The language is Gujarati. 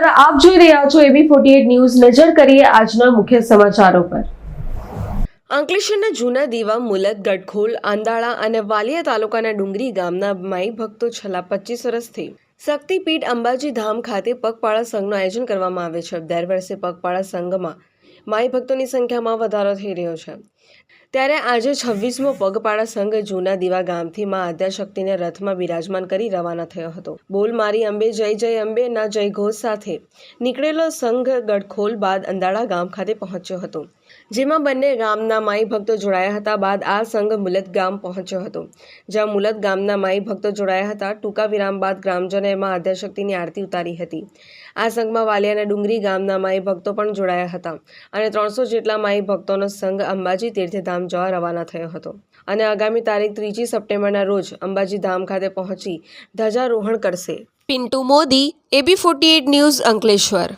રહ્યા છો એબી ફોર્ટી ન્યૂઝ. નજર કરીએ આજના મુખ્ય સમાચારો પર. અંકલેશ્વરના જૂના દીવા, મુલત, ગઢખોલ, આંદાળા અને વાલિયા તાલુકાના ડુંગરી ગામના માઈ ભક્તો છેલ્લા પચીસ વર્ષથી શક્તિપીઠ અંબાજી ધામ ખાતે પગપાળા સંઘનું આયોજન કરવામાં આવે છે. દર વર્ષે પગપાળા સંઘમાં માઈ ભક્તોની સંખ્યામાં વધારો થઈ રહ્યો છે. ત્યારે આજે છવ્વીસમો પગપાળા સંઘ જૂના દીવા ગામથી માં આદ્યાશક્તિને રથમાં બિરાજમાન કરી રવાના થયો હતો. બોલ મારી અંબે, જય જય અંબે, ના જય ઘોષ સાથે નીકળેલો સંઘ ગઢખોલ બાદ અંદાળા ગામ ખાતે પહોંચ્યો હતો. જેમાં બંને ગામના માઈ ભક્તો જોડાયા હતા. બાદ આ સંઘ મુલત ગામ પહોંચ્યો હતો. જ્યાં મુલત ગામના માઈ ભક્તો જોડાયા હતા. ટૂંકા વિરામ બાદ ગ્રામજનોએ એમાં આદ્યાશક્તિની આરતી ઉતારી હતી. આ સંઘમાં વાલિયા અને ડુંગરી ગામના માઈ ભક્તો પણ જોડાયા હતા. અને ત્રણસો જેટલા માઈ ભક્તોનો સંઘ અંબાજી તીર્થધામ જવા રવાના થયો હતો. અને આગામી તારીખ ત્રીજી સપ્ટેમ્બરના રોજ અંબાજી ધામ ખાતે પહોંચી ધ્વજારોહણ કરશે. Pintu Modi, AB forty news Ankleshwar.